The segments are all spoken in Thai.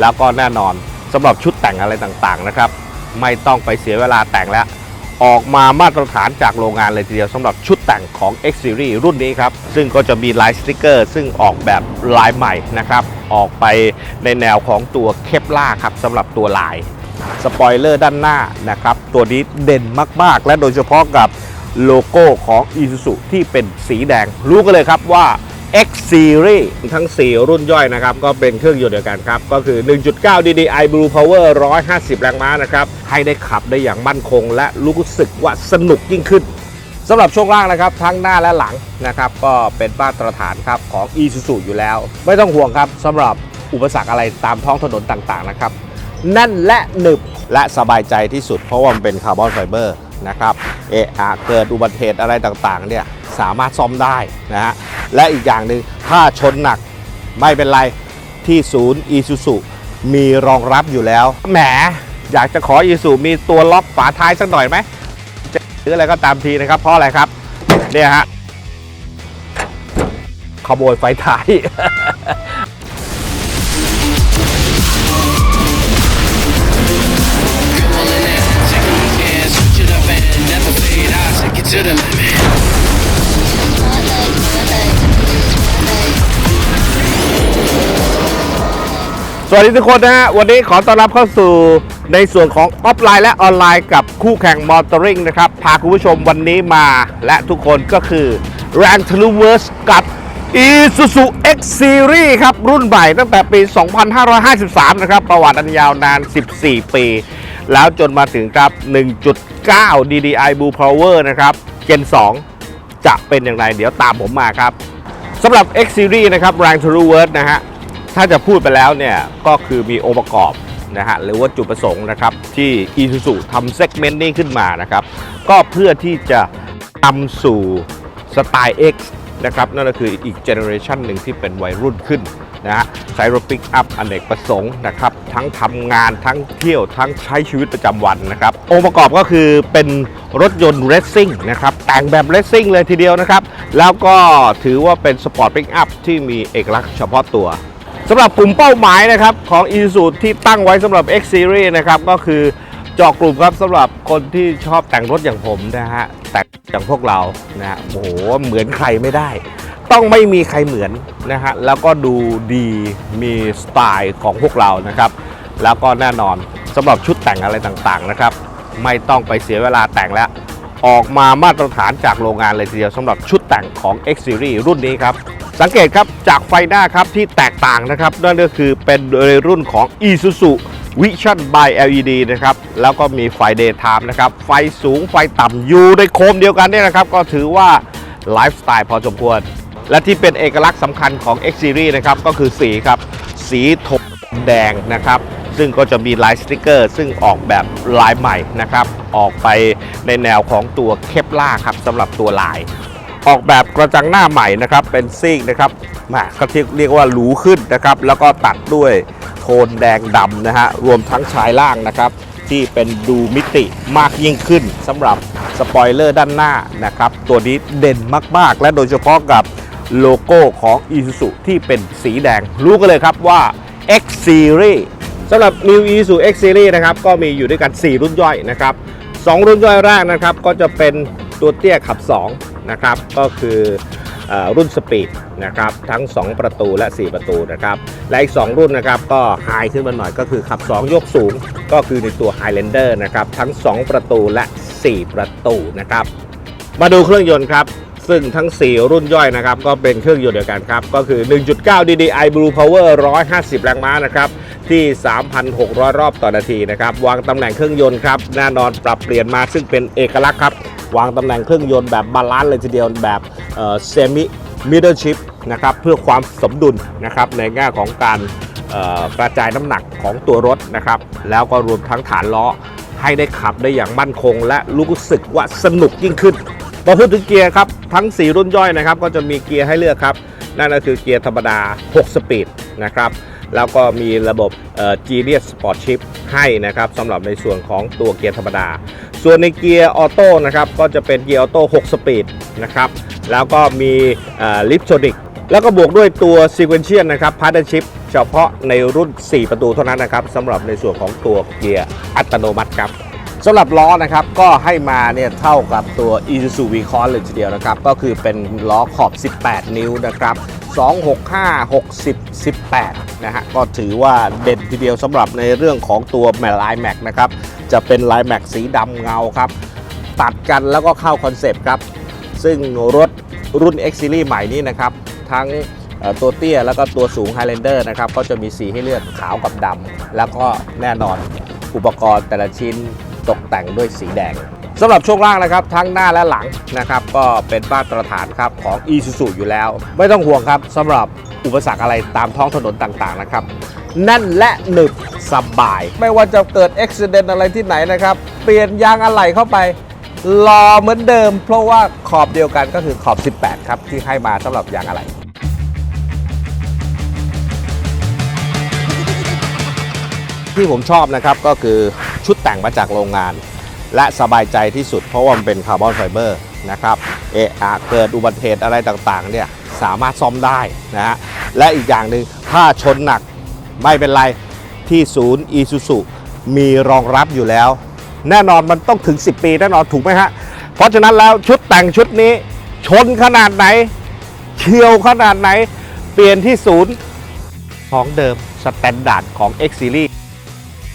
แล้วก็แน่นอนสำหรับชุดแต่งอะไรต่างๆนะครับ ไม่ต้องไปเสียเวลาแต่งแล้ว ออกมามาตรฐานจากโรงงานเลยทีเดียวสำหรับชุดแต่งของ X Series รุ่นนี้ครับ ซึ่งก็จะมีลายสติกเกอร์ ซึ่งออกแบบลายใหม่นะครับ ออกไปในแนวของตัวเคปล่าครับสำหรับตัวลายสปอยเลอร์ด้านหน้านะครับ ตัวนี้เด่นมากๆ และโดยเฉพาะกับโลโก้ของ Isuzu ที่เป็นสีแดง รู้กันเลยครับว่า X Series ทั้ง 4 รุ่นย่อยนะครับ ก็เป็นเครื่องยนต์เดียวกันครับ ก็คือ 1.9 DDI Blue Power 150 แรงม้านะครับ ให้ได้ขับได้อย่างมั่นคง และรู้สึกว่าสนุกยิ่งขึ้นสำหรับช่วงล่างนะครับ ทั้งหน้าและหลังนะครับ ก็เป็นมาตรฐานครับของ Isuzu อยู่แล้ว ไม่ต้องห่วงครับสำหรับอุปสรรคอะไรตามท้องถนนต่างๆนะครับแน่นและหนึบและสบายใจที่สุด เพราะว่ามันเป็นคาร์บอนไฟเบอร์นะครับเอะอะเกิดอุบัติเหตุอะไรต่างๆเนี่ยสามารถซ่อมได้นะฮะ และอีกอย่างหนึ่งถ้าชนหนักไม่เป็นไรที่ศูนย์อีซูซุมีรองรับอยู่แล้ว แหม อยากจะขออีซูมีตัวล็อกฝาท้ายสักหน่อยไหมจะหรืออะไรก็ตามทีนะครับ เพราะอะไรครับ เนี่ยฮะขโมยไฟท้าย สวัสดีทุกคนนะฮะ วันนี้ขอต้อนรับเข้าสู่ในส่วนของออฟไลน์และออนไลน์กับคู่แข่งมอเตอร์ริงนะครับ พาคุณผู้ชมวันนี้มาและทุกคนก็คือ r a n t e r v e r s กับ Isuzu X Series ครับ รุ่นใหม่ตั้งแต่ปี 2553 นะครับ ประวัติอันยาวนาน 14 ปี แล้วจนมาถึงครับ 1.9 DDI Blue Power นะครับ Gen 2 จะเป็นอย่างไร เดี๋ยวตามผมมาครับสำหรับ X Series นะครับ r a n t e r v e r s นะฮะ ถ้าจะพูดไปแล้วเนี่ยก็คือมีองค์ประกอบนะฮะหรือว่าจุดประสงค์นะครับที่ Isuzu ทำเซกเมนต์นี้ขึ้นมานะครับก็เพื่อที่จะนำสู่สไตล์ X นะครับนั่นก็คืออีกเจเนอเรชันหนึ่งที่เป็นวัยรุ่นขึ้นนะฮะใช้รถปิกอัพอเนกประสงค์นะครับทั้งทำงานทั้งเที่ยวทั้งใช้ชีวิตประจำวันนะครับองค์ประกอบก็คือเป็นรถยนต์เรซซิ่งนะครับแต่งแบบเรซซิ่งเลยทีเดียวนะครับ แล้วก็ถือว่าเป็นสปอร์ตปิกอัพที่มีเอกลักษณ์เฉพาะตัว สำหรับกลุ่มเป้าหมายนะครับของ i s u ที่ตั้งไว้สำหรับ X Series นะครับก็คือเจาะกลุ่มครับสำหรับคนที่ชอบแต่งรถอย่างผมนะฮะแต่งอย่างพวกเรานะฮะโอ้โหเหมือนใครไม่ได้ ต้องไม่มีใครเหมือนนะฮะแล้วก็ดูดีมีสไตล์ของพวกเรานะครับ แล้วก็แน่นอนสำหรับชุดแต่งอะไรต่างๆนะครับ ไม่ต้องไปเสียเวลาแต่งแล้ว ออกมามาตรฐานจากโรงงานเลยทีเดียวสำหรับชุดแต่งของ X Series รุ่นนี้ครับ สังเกตครับจากไฟหน้าครับที่แตกต่างนะครับนั่นก็คือเป็นในรุ่นของ Isuzu Vision by LED นะครับแล้วก็มีไฟ Daytime นะครับไฟสูงไฟต่ำอยู่ในโคมเดียวกันเนี่ยนะครับ ก็ถือว่าไลฟ์สไตล์พอสมควร และที่เป็นเอกลักษณ์สำคัญของ X Series นะครับก็คือสีครับ สีโทนแดงนะครับ ซึ่งก็จะมีลายสติกเกอร์ ซึ่งออกแบบลายใหม่นะครับ ออกไปในแนวของตัวเคปล่าครับสำหรับตัวลาย ออกแบบกระจังหน้าใหม่นะครับ เป็นซิ่งนะครับมาก็ที่เรียกว่าหรูขึ้นนะครับ แล้วก็ตัดด้วยโทนแดงดำนะฮะ รวมทั้งชายล่างนะครับ ที่เป็นดูมิติมากยิ่งขึ้นสำหรับสปอยเลอร์ด้านหน้านะครับ ตัวนี้เด่นมากๆ และโดยเฉพาะกับโลโก้ของ Isuzu ที่เป็นสีแดง รู้กันเลยครับว่า X Series สำหรับ New Isuzu X Series นะครับ ก็มีอยู่ด้วยกัน 4 รุ่นย่อยนะครับ 2 รุ่นย่อยแรกนะครับ ก็จะเป็นตัวเตี้ยขับ 2 นะครับ ก็คืออรุ่นสปีดนะครับทั้ง 2 ประตูและ 4 ประตูนะครับและอีก 2 รุ่นนะครับก็ไฮขึ้นมาหน่อยก็คือขับ 2 ยกสูง ก็คือในตัว Highlander นะครับทั้ง 2 ประตูและ 4 ประตูนะครับมาดูเครื่องยนต์ครับซึ่งทั้ง 4 รุ่นย่อยนะครับก็เป็นเครื่องยนต์เดียวกันครับก็คือ 1.9 DDI Blue Power 150 แรงม้านะครับที่ 3,600 รอบต่อนาทีนะครับวางตำแหน่งเครื่องยนต์ครับแน่นอนปรับเปลี่ยนมาซึ่งเป็นเอกลักษณ์ครับ วางตำแหน่งเครื่องยนต์แบบบาลานซ์เลยทีเดียวแบบเซมิมิดเดิลชิพนะครับเพื่อความสมดุลนะครับในแง่ของการกระจายน้ำหนักของตัวรถนะครับ แล้วก็รวมทั้งฐานล้อให้ได้ขับได้อย่างมั่นคง และรู้สึกว่าสนุกยิ่งขึ้นพอพูดถึงเกียร์ครับ ทั้ง 4 รุ่นย่อยนะครับ ก็จะมีเกียร์ให้เลือกครับ นั่นก็คือเกียร์ธรรมดา 6 สปีดนะครับ แล้วก็มีระบบ Genius Sport Shift ให้นะครับสำหรับในส่วนของตัวเกียร์ธรรมดา ส่วนในเกียร์ออโต้นะครับก็จะเป็นเกียร์ออโต้6สปีดนะครับแล้วก็มีลิฟโซนิกแล้วก็บวกด้วยตัว Sequential นะครับ Partnership เฉพาะในรุ่น 4 ประตูเท่านั้นนะครับสำหรับในส่วนของตัวเกียร์อัตโนมัติครับ สำหรับล้อนะครับก็ให้มาเนี่ยเท่ากับตัว Isuzu V-Cross เลยทีเดียวนะครับ ก็คือเป็นล้อขอบ 18 นิ้วนะครับ 265 60 18 นะฮะ ก็ถือว่าเด่นทีเดียวสำหรับในเรื่องของตัวแมลายแม็กนะครับ จะเป็นลายแม็กสีดำเงาครับ ตัดกันแล้วก็เข้าคอนเซปต์ครับ ซึ่งรถรุ่น X Series ใหม่นี้นะครับ ทั้งตัวเตี้ยแล้วก็ตัวสูง Highlander นะครับ ก็จะมีสีให้เลือกขาวกับดำแล้วก็แน่นอนอุปกรณ์แต่ละชิ้น ตกแต่งด้วยสีแดงสำหรับช่วงล่างนะครับทั้งหน้าและหลังนะครับก็เป็นมาตรฐานครับของ Isuzu อยู่แล้ว ไม่ต้องห่วงครับสำหรับอุปสรรคอะไรตามท้องถนนต่างๆนะครับแน่นและหนึบสบาย ไม่ว่าจะเกิดอุบิเหตุอะไรที่ไหนนะครับ เปลี่ยนยางอะไหล่เข้าไปรอเหมือนเดิม เพราะว่าขอบเดียวกันก็คือขอบ 18 ครับ ที่ให้มาสำหรับยางอะไหล่ที่ผมชอบนะครับก็คือ ชุดแต่งมาจากโรงงาน และสบายใจที่สุดเพราะว่ามันเป็นคาร์บอนไฟเบอร์นะครับเอะอะเกิดอุบัติเหตุอะไรต่างๆเนี่ยสามารถซ่อมได้นะฮะและอีกอย่างหนึ่งถ้าชนหนักไม่เป็นไรที่ศูนย์อีซูซุมีรองรับอยู่แล้ว แน่นอนมันต้องถึง 10 ปีแน่นอนถูกไหมฮะ เพราะฉะนั้นแล้วชุดแต่งชุดนี้ ชนขนาดไหนเฉียวขนาดไหน เปลี่ยนที่ศูนย์ของเดิมสแตนดาร์ดของ X Series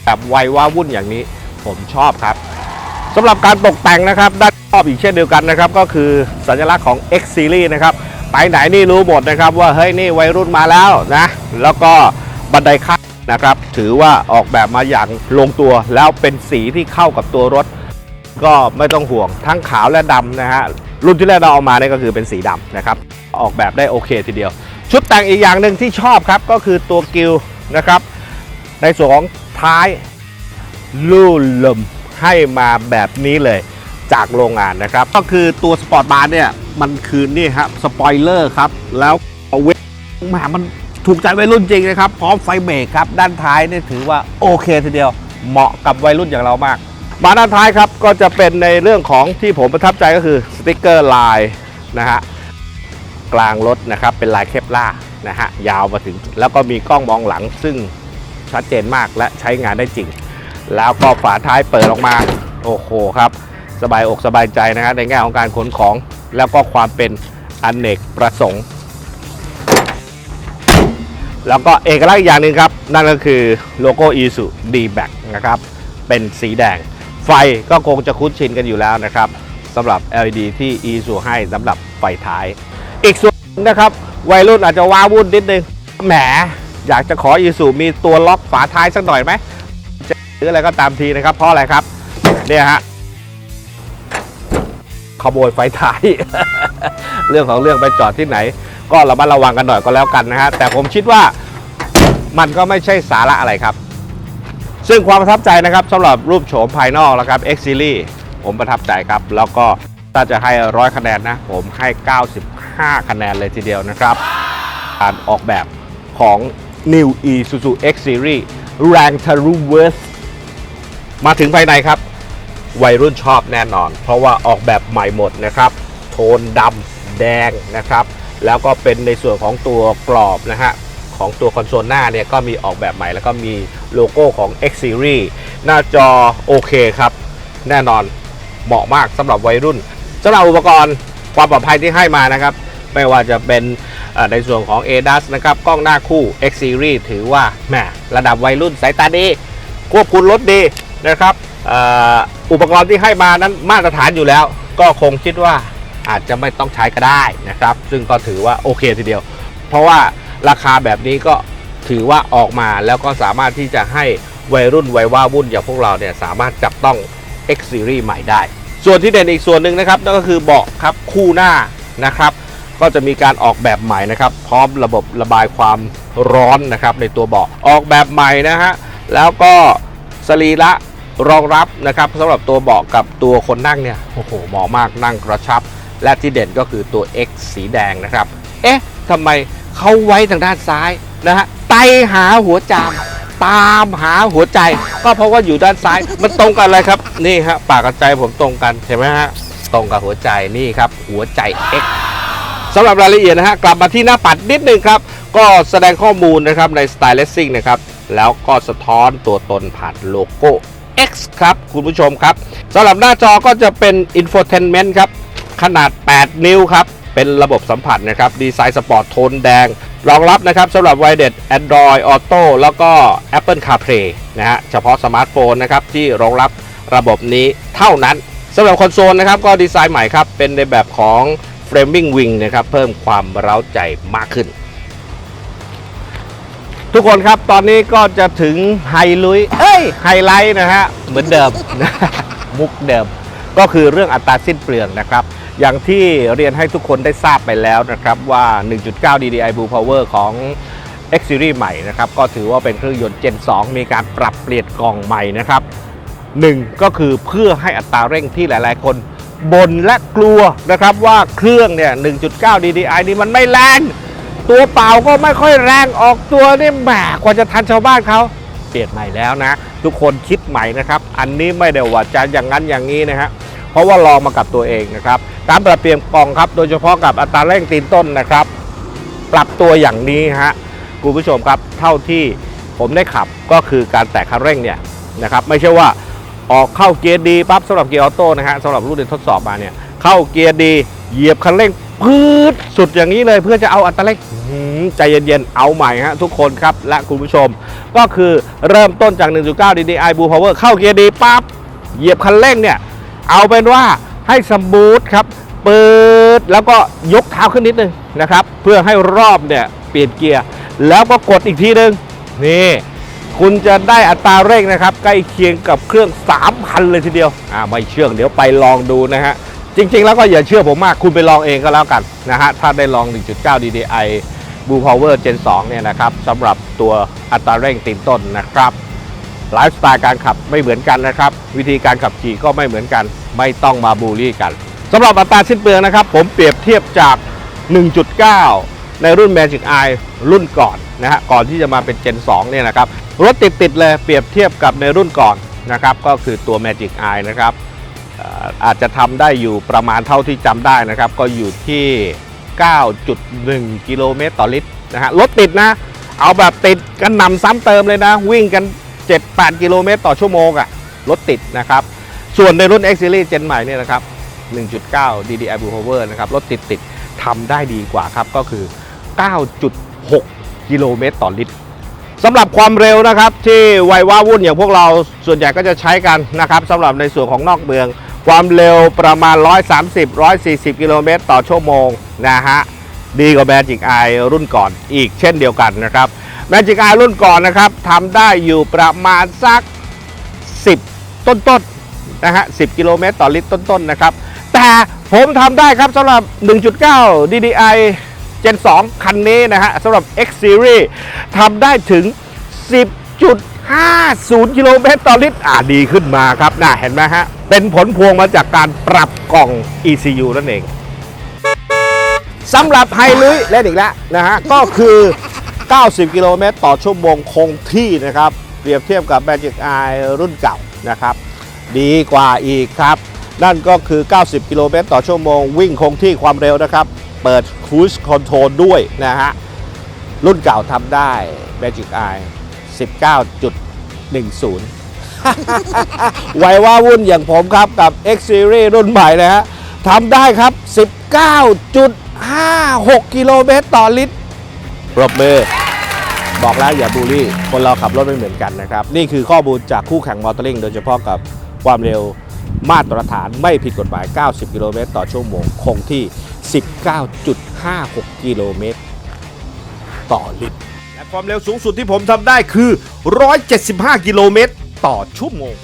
แบบไวว้าวุ่นอย่างนี้ ผมชอบครับสำหรับการตกแต่งนะครับ ด้านนอกอีกเช่นเดียวกันนะครับ ก็คือสัญลักษณ์ของ X Series นะครับ ไปไหนนี่รู้หมดนะครับ ว่าเฮ้ยนี่วัยรุ่นมาแล้วนะ แล้วก็บันไดข้างนะครับ ถือว่าออกแบบมาอย่างลงตัวแล้วเป็นสีที่เข้ากับตัวรถ ก็ไม่ต้องห่วงทั้งขาวและดำนะฮะรุ่นที่แรกเราเอามาเนี่ยก็คือเป็นสีดำนะครับ ออกแบบได้โอเคทีเดียว ชุดแต่งอีกอย่างหนึ่งที่ชอบครับก็คือตัวกิลนะครับ ในส่วนของ ท้ายลู่ลมให้มาแบบนี้เลยจากโรงงานนะครับ ก็คือตัวสปอร์ตบาร์เนี่ย มันคือนี่ครับสปอยเลอร์ครับ แล้วเอาเวทมามันถูกใจวัยรุ่นจริงนะครับ พร้อมไฟเบรกครับ ด้านท้ายนี่ถือว่าโอเคทีเดียวเหมาะกับวัยรุ่นอย่างเรามาก มาด้านท้ายครับก็จะเป็นในเรื่องของที่ผมประทับใจก็คือสติกเกอร์ลายนะฮะกลางรถนะครับเป็นลายเคปล่านะฮะยาวมาถึง แล้วก็มีกล้องมองหลังซึ่ง ชัดเจนมากและใช้งานได้จริง แล้วก็ฝาท้ายเปิดออกมา โอ้โหครับ สบายอกสบายใจนะครับในแง่ของการขนของ แล้วก็ความเป็นอนเนกประสงค์ แล้วก็เอกลักษณ์อีกอย่างหนึ่งครับ นั่นก็คือโลโก้ i s u d b a c นะครับ เป็นสีแดง ไฟก็คงจะคุ้นชินกันอยู่แล้วนะครับสำหรับ LED ที่ i s u ให้สำหรับไฟท้าย อีกส่วนหนึ่งนะครับ วัยรุ่นอาจจะว้าวุ่นนิดนึง แหม อยากจะขอ i s u มีตัวล็อกฝาท้ายสักหน่อยไหมหรืออะไรก็ตามทีนะครับ เพราะอะไรครับ เนี่ยฮะขโมยไฟท้าย เรื่องของเรื่องไปจอดที่ไหน ก็ระมัดระวังกันหน่อยก็แล้วกันนะฮะแต่ผมคิดว่ามันก็ไม่ใช่สาระอะไรครับ ซึ่งความประทับใจนะครับสำหรับรูปโฉมภายนอกนะครับ X Series ผมประทับใจครับ แล้วก็ถ้าจะให้ร้อยคะแนนนะ ผมให้ 95 คะแนนเลยทีเดียวนะครับ การออกแบบของ New Isuzu X Series แรงทะลุเวิร์สมาถึงภายในครับ วัยรุ่นชอบแน่นอน เพราะว่าออกแบบใหม่หมดนะครับ โทนดำแดงนะครับ แล้วก็เป็นในส่วนของตัวกรอบนะฮะของตัวคอนโซลหน้าเนี่ยก็มีออกแบบใหม่แล้วก็มีโลโก้ของ X Series หน้าจอโอเคครับ แน่นอนเหมาะมากสำหรับวัยรุ่นสำหรับอุปกรณ์ความปลอดภัยที่ให้มานะครับ ไม่ว่าจะเป็น ในส่วนของ ADAS นะครับกล้องหน้าคู่ X Series ถือว่าแหมระดับวัยรุ่นสายตาดีควบคุมรถดีนะครับอ่ออุปกรณ์ที่ให้มานั้นมาตรฐานอยู่แล้ว ก็คงคิดว่าอาจจะไม่ต้องใช้ก็ได้นะครับ ซึ่งก็ถือว่าโอเคทีเดียว เพราะว่าราคาแบบนี้ก็ถือว่าออกมาแล้วก็สามารถที่จะให้วัยรุ่นวัยว่าวุ่นอย่างพวกเราเนี่ยสามารถจับต้อง X Series ใหม่ได้ ส่วนที่เด่นอีกส่วนหนึ่งนะครับนั่นก็คือเบาะครับคู่หน้านะครับ ก็จะมีการออกแบบใหม่นะครับ พร้อมระบบระบายความร้อนนะครับ ในตัวเบาะออกแบบใหม่นะฮะแล้วก็สรีระรองรับนะครับสำหรับตัวเบาะกับตัวคนนั่งเนี่ยโอ้โหเหมาะมากนั่งกระชับ และที่เด่นก็คือตัว X สีแดงนะครับ เอ๊ะทำไมเขาไว้ทางด้านซ้ายนะฮะไตหาหัวจามตามหาหัวใจ ก็เพราะว่าอยู่ด้านซ้ายมันตรงกันเลยครับนี่ฮะปากกับใจผมตรงกันเห็นไหมฮะตรงกับหัวใจนี่ครับหัวใจ X สำหรับรายละเอียดนะฮะกลับมาที่หน้าปัดนิดนึงครับ ก็แสดงข้อมูลนะครับในสไตล์เลสซิ่งนะครับ แล้วก็สะท้อนตัวตนผ่านโลโก้ X ครับ คุณผู้ชมครับสำหรับหน้าจอก็จะเป็น Infotainment ครับ ขนาด 8 นิ้วครับ เป็นระบบสัมผัสนะครับ ดีไซน์สปอร์ตโทนแดง รองรับนะครับสำหรับ w i d e d Android Auto แล้วก็ Apple CarPlay นะฮะ เฉพาะสมาร์ทโฟนนะครับ ที่รองรับระบบนี้เท่านั้นสำหรับคอนโซลนะครับก็ดีไซน์ใหม่ครับ เป็นในแบบของ Framing Wing นะครับ เพิ่มความเร้าใจมากขึ้น ทุกคนครับตอนนี้ก็จะถึงไฮลุยเอ้ยไฮไลท์นะฮะ เหมือนเดิมนะมุกเดิม ก็คือเรื่องอัตราสิ้นเปลืองนะครับ อย่างที่เรียนให้ทุกคนได้ทราบไปแล้วนะครับว่า 1.9 DDI Blue Power ของ X Series ใหม่นะครับ ก็ถือว่าเป็นเครื่องยนต์ Gen 2 มีการปรับเปลี่ยนกล่องใหม่นะครับหนึ่งก็คือเพื่อให้อัตราเร่งที่หลาย ๆ คน บ่นและกลัวนะครับว่าเครื่องเนี่ย 1.9 DDI นี่มันไม่แรง ตัวเปล่าก็ไม่ค่อยแรงออกตัวนี่แหมกว่าจะทันชาวบ้านเขาเปลี่ยนใหม่แล้วนะ ทุกคนคิดใหม่นะครับ อันนี้ไม่ได้ว่าจะอย่างนั้นอย่างนี้นะฮะเพราะว่าลองมากับตัวเองนะครับการปรับเปลี่ยนกล่องครับ โดยเฉพาะกับอัตราเร่งตีนต้นนะครับ ปรับตัวอย่างนี้ฮะคุณผู้ชมครับเท่าที่ผมได้ขับก็คือการแตะคันเร่งเนี่ยนะครับ ไม่ใช่ว่า ออกเข้าเกียร์ดีปั๊บสำหรับเกียร์ออโต้นะฮะสำหรับรุ่นที่ทดสอบมาเนี่ยเข้าเกียร์ดีเหยียบคันเร่งพืดสุดอย่างนี้เลยเพื่อจะเอาอัตราเร่งใจเย็นๆ เอาใหม่ฮะทุกคนครับ และคุณผู้ชม ก็คือเริ่มต้นจาก 1.9 DDI Blue Power เข้าเกียร์ดีปั๊บเหยียบคันเร่งเนี่ย เอาเป็นว่าให้สมูทครับ เปิดแล้วก็ยกเท้าขึ้นนิดนึงนะครับ เพื่อให้รอบเนี่ย เปลี่ยนเกียร์ แล้วก็กดอีกทีนึง นี่ คุณจะได้อัตราเร่งนะครับ ใกล้เคียงกับเครื่อง 3,000 เลยทีเดียว อ่าไม่เชื่อเดี๋ยวไปลองดูนะฮะ จริง ๆ แล้วก็อย่าเชื่อผมมาก คุณไปลองเองก็แล้วกันนะฮะ ถ้าได้ลอง 1.9 DDI Blue Power Gen 2 เนี่ยนะครับสำหรับตัวอัตราเร่งตีนต้นนะครับไลฟ์สไตล์การขับไม่เหมือนกันนะครับ วิธีการขับขี่ก็ไม่เหมือนกัน ไม่ต้องมาบูลลี่กันสำหรับอัตราสิ้นเปลืองนะครับ ผมเปรียบเทียบจาก 1.9 ในรุ่น Magic Eye รุ่นก่อน นะฮะก่อนที่จะมาเป็น Gen 2เนี่ยนะครับรถติดๆเลยเปรียบเทียบกับในรุ่นก่อนนะครับก็คือตัว Magic Eye นะครับอาจจะทำได้อยู่ประมาณเท่าที่จำได้นะครับ ก็อยู่ที่ 9.1 กิโลเมตรต่อลิตรนะฮะรถติดนะ เอาแบบติดกันนำซ้ำเติมเลยนะ วิ่งกัน 7-8 กิโลเมตรต่อชั่วโมงอะรถติดนะครับ ส่วนในรุ่น X Series Gen ใหม่เนี่ยนะครับ 1.9 DDI Blue Power นะครับ รถติดติดทำได้ดีกว่าครับ ก็คือ 9.6 กิโลเมตรต่อลิตรสำหรับความเร็วนะครับ ที่วัยว้าวุ่นอย่างพวกเราส่วนใหญ่ก็จะใช้กันนะครับสำหรับในส่วนของนอกเมือง ความเร็วประมาณ 130-140 กิโลเมตรต่อชั่วโมงนะฮะดีกว่า Magic Eye รุ่นก่อนอีกเช่นเดียวกันนะครับ Magic Eye รุ่นก่อนนะครับทำได้อยู่ประมาณสัก 10 ต้นๆนนะฮะ 10 กิโลเมตรต่อลิตรต้นๆนะครับ แต่ผมทำได้ครับสำหรับ 1.9 DDI Gen 2 คันนี้นะฮะสำหรับ X Series ทำได้ถึง 10.50 กิโลเมตรต่อลิตรอ่าดีขึ้นมาครับน่าเห็นไหมฮะ เป็นผลพวงมาจากการปรับกล่อง ECU นั่นเองสำหรับไฮลุยเล่นอีกแล้วนะฮะ ก็คือ 90 กิโลเมตรต่อชั่วโมงคงที่นะครับ เปรียบเทียบกับ Magic Eye รุ่นเก่านะครับ ดีกว่าอีกครับ นั่นก็คือ 90 กิโลเมตรต่อชั่วโมง วิ่งคงที่ความเร็วนะครับ เปิด Cruise Control ด้วยนะฮะ รุ่นเก่าทำได้ Magic Eye 19.10 ไว้ว่าวุ่นอย่างผมครับกับ X Series รุ่นใหม่นะฮะทำได้ครับ 19.56 กิโลเมตรต่อลิตรปรบมือบอกแล้วอย่าบูลลี่ คนเราขับรถไม่เหมือนกันนะครับ นี่คือข้อมูลจากคู่แข่งมอเตอร์ลิงโดยเฉพาะกับความเร็วมาตรฐานไม่ผิดกฎหมาย 90 กิโลเมตรต่อชั่วโมงคงที่ 19.56 กิโลเมตร ต่อลิตร และความเร็วสูงสุดที่ผมทำได้คือ 175 กิโลเมตร ต่อชั่วโมง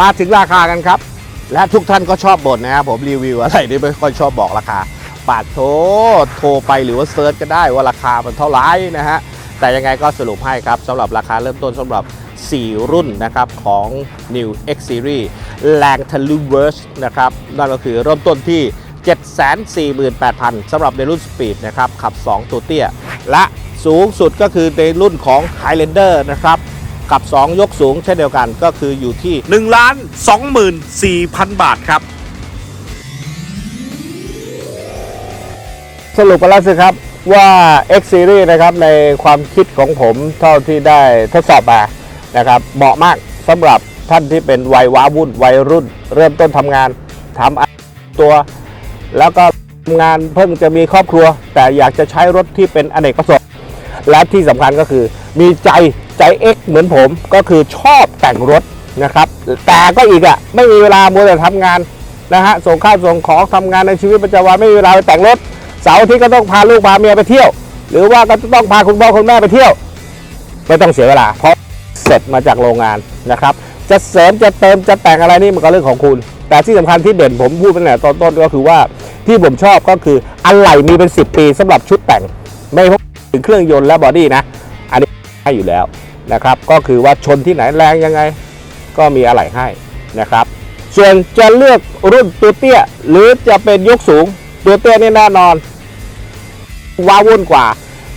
มาถึงราคากันครับ และทุกท่านก็ชอบบ่นนะครับผมรีวิวอะไรนี่ไม่ค่อยชอบบอกราคาปาดโทโทรไปหรือว่าเซิร์ชก็ได้ว่าราคามันเท่าไหร่นะฮะแต่ยังไงก็สรุปให้ครับสำหรับราคาเริ่มต้นสำหรับ 4 รุ่นนะครับของ New X Series แรงทะลุเวิร์สนะครับนั่นก็คือเริ่มต้นที่ 748,000สำหรับในรุ่นสปีดนะครับขับ 2 ตัวเตี้ย และสูงสุดก็คือในรุ่นของ Highlander นะครับ ขับ 2 ยกสูงเช่นเดียวกันก็คืออยู่ที่ 1 ล้าน24,000 บาทครับ สรุปกันแล้วสิครับว่า X Series นะครับในความคิดของผมเท่าที่ได้ทดสอบมานะครับเหมาะมากสำหรับท่านที่เป็นวัยว้าวุ่นวัยรุ่น เริ่มต้นทำงานทำตัว แล้วก็ทำงานเพิ่งจะมีครอบครัว แต่อยากจะใช้รถที่เป็นอเนกประสงค์และที่สำคัญก็คือมีใจ ใจ X เหมือนผมก็คือชอบแต่งรถนะครับ แต่ก็อีกอะ่ะไม่มีเวลามัวแต่ทำงานนะฮะส่งข้าวส่งของทำงานในชีวิตประจำวันไม่มีเวลาไปแต่งรถเสาร์อาทิตย์ก็ต้องพาลูกพาเมียไปเที่ยว หรือว่าก็ต้องพาคุณพ่อคุณแม่ไปเที่ยว ไม่ต้องเสียเวลา เพราะเสร็จมาจากโรงงานนะครับ จะเสริมจะเติมจะแต่งอะไรนี่มันก็เรื่องของคุณ แต่ที่สำคัญที่เด่นผมพูดไปตั้งแต่ตอนต้นก็คือว่าที่ผมชอบก็คืออะไหล่มีเป็น 10 ปีสำหรับชุดแต่ง ไม่พบถึงเครื่องยนต์และบอดี้นะ อันนี้ให้อยู่แล้ว นะครับ ก็คือว่าชนที่ไหนแรงยังไง ก็มีอะไหล่ให้นะครับ ส่วนจะเลือกรุ่นตัวเตี้ย หรือจะเป็นยกสูง ตัวเตี้ยนี่แน่นอน ว้าวุ่นกว่า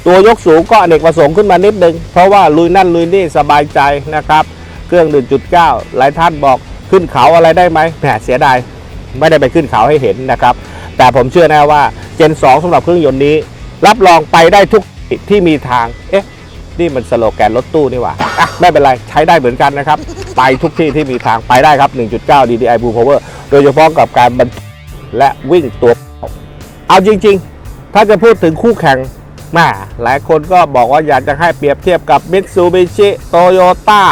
ตัวยกสูงก็อเนกประสงค์ขึ้นมานิดนึง เพราะว่าลุยนั่นลุยนี่สบายใจนะครับ เครื่อง 1.9 หลายท่านบอกขึ้นเขาอะไรได้ไหมแหมเสียดายไม่ได้ไปขึ้นเขาให้เห็นนะครับ แต่ผมเชื่อแน่ว่า Gen 2สำหรับเครื่องยนต์นี้ รับรองไปได้ทุกที่ที่มีทาง เอ๊ะ นี่มันสโลแกนรถตู้นี่หว่าอะไม่เป็นไรใช้ได้เหมือนกันนะครับ ไปทุกที่ที่มีทางไปได้ครับ 1.9 DDI Blue Power โดยเฉพาะกับการบรรทุกและวิ่งตัวเปล่าเอาจริง ๆ ถ้าจะพูดถึงคู่แข่งแม่หลายคนก็บอกว่าอยากจะให้เปรียบเทียบกับ Mitsubishi Toyota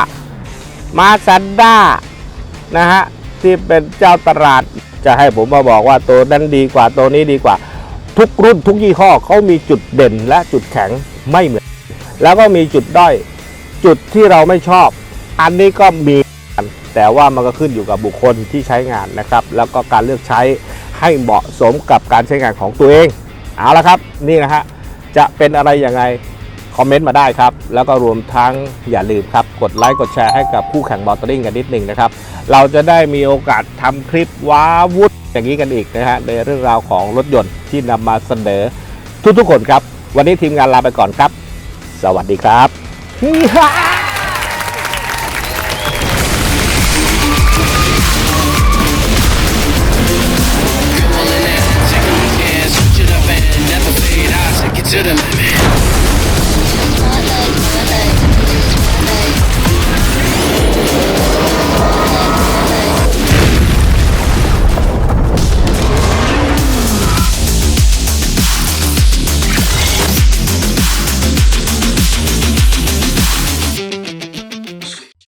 Mazda นะฮะ ที่เป็นเจ้าตลาดจะให้ผมมาบอกว่าตัวนั้นดีกว่าตัวนี้ดีกว่า ทุกรุ่นทุกยี่ห้อเขามีจุดเด่นและจุดแข็งไม่เหมือน แล้วก็มีจุดด้อย จุดที่เราไม่ชอบ อันนี้ก็มีกันแต่ว่ามันก็ขึ้นอยู่กับบุคคลที่ใช้งานนะครับ แล้วก็การเลือกใช้ให้เหมาะสมกับการใช้งานของตัวเอง เอาละครับนี่นะฮะจะเป็นอะไรยังไงคอมเมนต์มาได้ครับ แล้วก็รวมทั้งอย่าลืมครับ กดไลค์กดแชร์ให้กับคู่แข่งบอลตริงกันนิดหนึ่งนะครับ เราจะได้มีโอกาสทำคลิปว้าวุ่นอย่างนี้กันอีกนะฮะในเรื่องราวของรถยนต์ที่นำมาเสนอทุกๆคนครับ วันนี้ทีมงานลาไปก่อนครับ สวัสดีครับ Take a chance, switch